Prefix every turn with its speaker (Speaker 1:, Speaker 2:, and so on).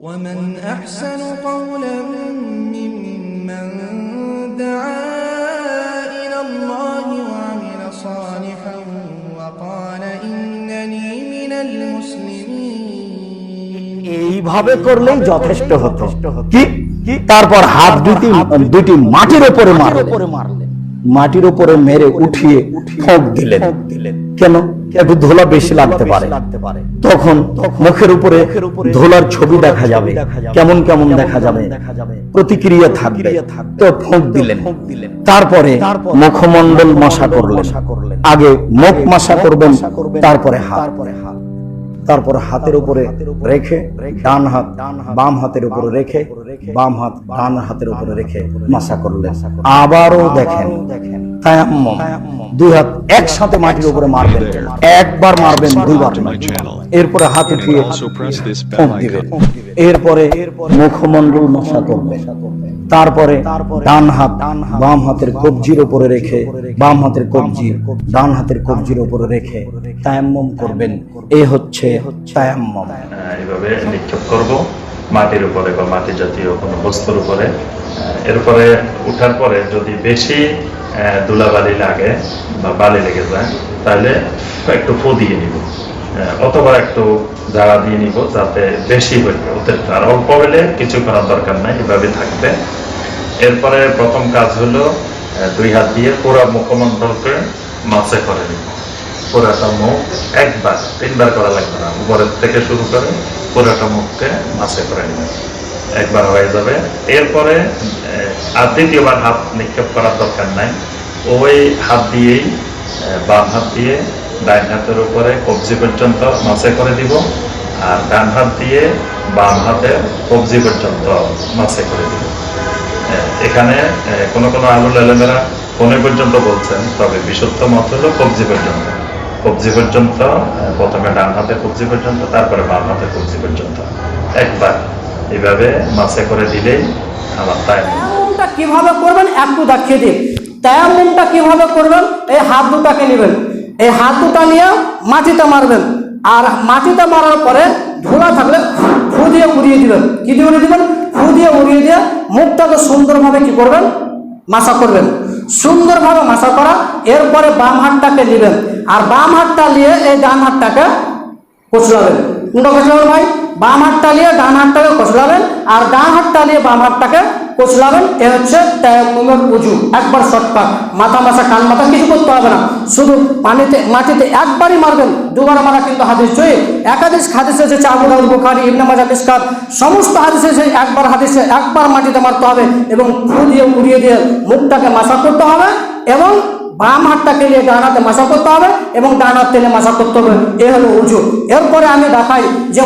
Speaker 1: ومن أحسن قولا ممن دعا إلى الله وعمل صالحا وقال إنني من المسلمين
Speaker 2: এইভাবে করলেই যথেষ্ট হতো কি কি তারপর হাত দুটি দুটি মাটির উপরে মারলেন মাটির উপরে মেরে উঠিয়ে ফোঁক দিলেন। কেন? একটু ধুলা বেশি লাগতে পারে। তখন মুখের উপরে ধুলার ছবি দেখা যাবে। কেমন কেমন দেখা যাবে। প্রতিক্রিয়া থাকবে। তো ফোঁক দিলেন। তারপরে মুখমণ্ডল মশা করলেন। আগে মুখ মশা করবেন তারপরে হাত। তারপর হাতের উপরে রেখে ডান হাত বাম হাতের উপরে রেখে বাম হাত ডান হাতের উপরে রেখে মাসা করলেন আবারও দেখেন। তায়াম্মুম। দুই হাত একসাথে মাটির উপরে মারবেন। একবার মারবেন দুইবার। এরপরে হাত দিবেন। এরপরে মুখমণ্ডল মশা করবে তারপরে ডান হাত বাম হাতের কবজির উপরে রেখে বাম হাতের কবজি ডান হাতের কবজির উপরে রেখে তায়াম্মম করবেন। এ হচ্ছে তায়াম্মম।
Speaker 3: এইভাবে নিক্ষেপ করব। মাটির উপরে বা মাটি জাতীয় কোনো বস্তুর উপরে এরপরে উঠার পরে যদি বেশি ধুলাবালি লাগে বা বালি লেগে যায়, তাহলে একটু ফু দিয়ে নিব। অথবা একটু জ্বালা দিয়ে নিব যাতে বেশি হয়ে অতিরিক্ত আর অল্প হলে কিছু করার দরকার নাই, এভাবে থাকবে। এরপরে প্রথম কাজ হলো দুই হাত দিয়ে পুরো মুখমণ্ডলকে মাছে করে নিব। পুরাটা মুখ একবার, তিনবার করা লাগবে না। উপরের থেকে শুরু করে পুরাটা মুখকে মাছে করে নেবেন একবার হয়ে যাবে। এরপরে আর দ্বিতীয়বার হাত নিক্ষেপ করার দরকার নাই। ওই হাত দিয়েই বাম হাত দিয়ে ডাইন হাতের উপরে কবজি পর্যন্ত মাছে করে দিব। আর ডান হাত দিয়ে বাম হাতের কবজি পর্যন্ত মাছে করে দিব। এখানে কোনো কোনো আলুল এলেমেরা কোনে পর্যন্ত বলছেন, তবে বিশুদ্ধ মত হলো কবজি পর্যন্ত। কবজি পর্যন্ত প্রথমে ডান হাতে কবজি পর্যন্ত, তারপরে বাম হাতে কবজি পর্যন্ত। একবার এইভাবে মাছে করে দিলেই আমার তাই
Speaker 4: কীভাবে করবেন একটু দেখিয়ে দিন। তায়াম্মুমটা কীভাবে করবেন? এই হাত দুটাকে নেবেন। এই হাত দুটা নিয়ে মাটিতে মারবেন। আর মাটিতে মারার পরে ধুলা থাকলে ফু দিয়ে উড়িয়ে দিবেন। কি দিয়ে উড়িয়ে দিবেন? ফু দিয়ে উড়িয়ে দিয়ে মুখটাকে সুন্দরভাবে কি করবেন? মাসা করবেন। সুন্দরভাবে মাসা করা, এরপরে বাম হাতটাকে নেবেন আর বাম হাতটা নিয়ে এই ডান হাতটাকে কচলাবেন। কোনটা কচলাবেন ভাই? বাম হাতটা নিয়ে ডান হাতটাকে কচলাবেন, আর ডান হাতটা নিয়ে বাম হাতটাকে কচলাবেন এ হচ্ছে তায়াম্মুমের উজু। একবার শর্টকাট মাথা মাথা কান মাথা কিছু করতে হবে না। শুধু পানিতে, মাটিতে একবারই মারবেন। দুবার মারা কিন্তু হাদিস জয়ী একাধিক হাদিস আছে চাবুল বুখারি, ইবনে মাজা মিসকাত। সমস্ত হাদিসে আছে একবার হাদিসে একবার মাটিতে মারতে হবে এবং ফু দিয়ে, উড়িয়ে দিয়ে মুখটাকে মাসা করতে হবে এবং বাম হাতটাকে নিয়ে ডান হাতে মাসা করতে হবে এবং ডান হাত তেলে মাসা করতে হবে। এ হলো উজু। এরপরে আমি দেখাই যে